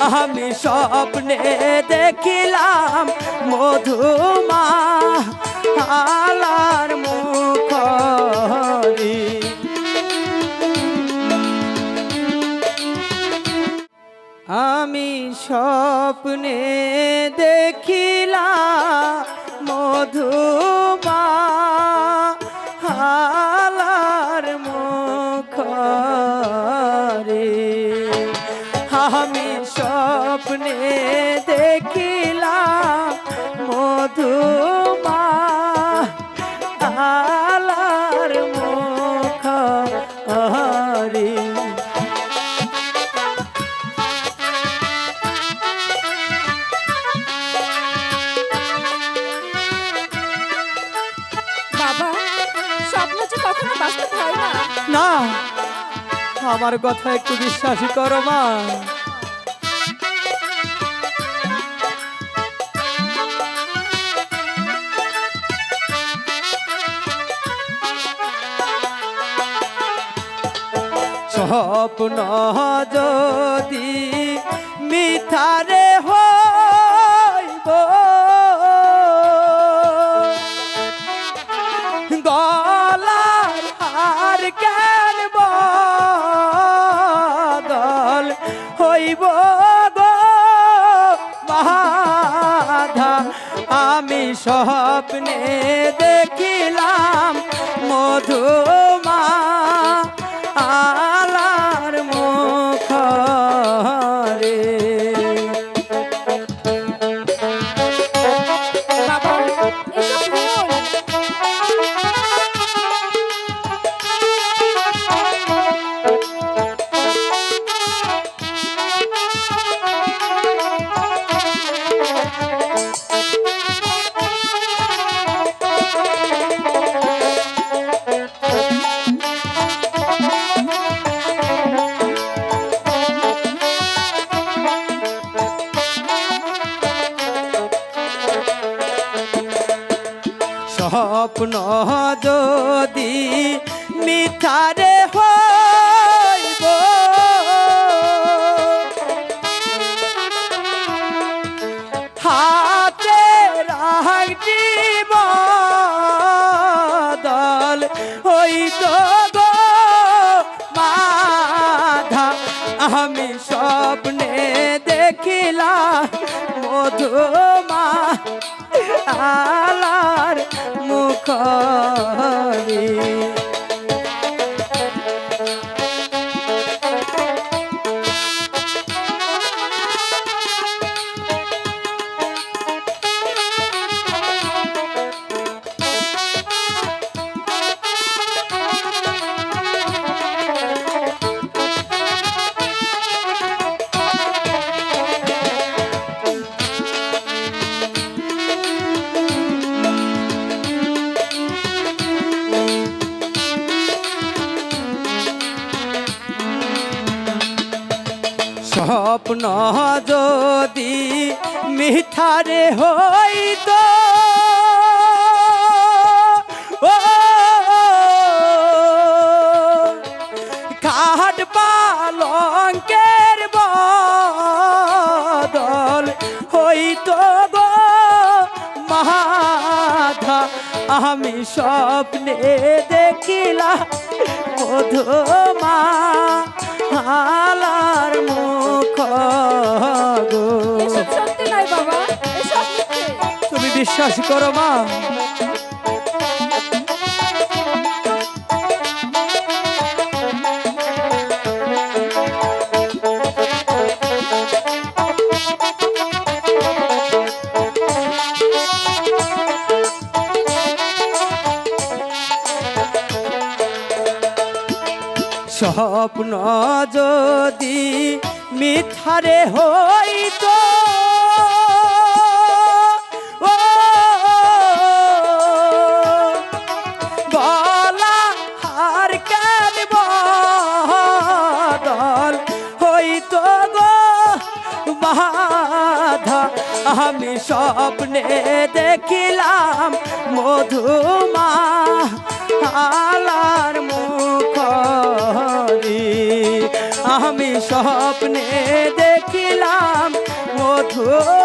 আমি স্বপ্নে দেখিলাম মধুমা আলার মুখরি। আমি স্বপ্নে আমি স্বপ্নে দেখিলাম মধুমা হালার মুখরে বাবা স্বপ্ন যে কখনো বাস্তব হয় না। না। আমার কথা একটু বিশ্বাসই করো মা। স্বপ্ন যদি মিথারে হইব গো বাধা। আমি স্বপ্নে দেখিলাম মধুমা স্বপ্ন যদি মিঠারে হইব দেখিলাম মধুমা আলার মুখরে। স্বপ্ন যদি মিঠারে হইত। কাঠ পালঙ্কের বদল হইত গো। মাধা আমি স্বপ্নে দেখিলা মধুমা হালার মুখ গো। তুমি বিশ্বাস করো মা স্বপ্ন যদি মিথারে হইত। আমি স্বপ্নে দেখিলাম মধুমা अपने वो मधु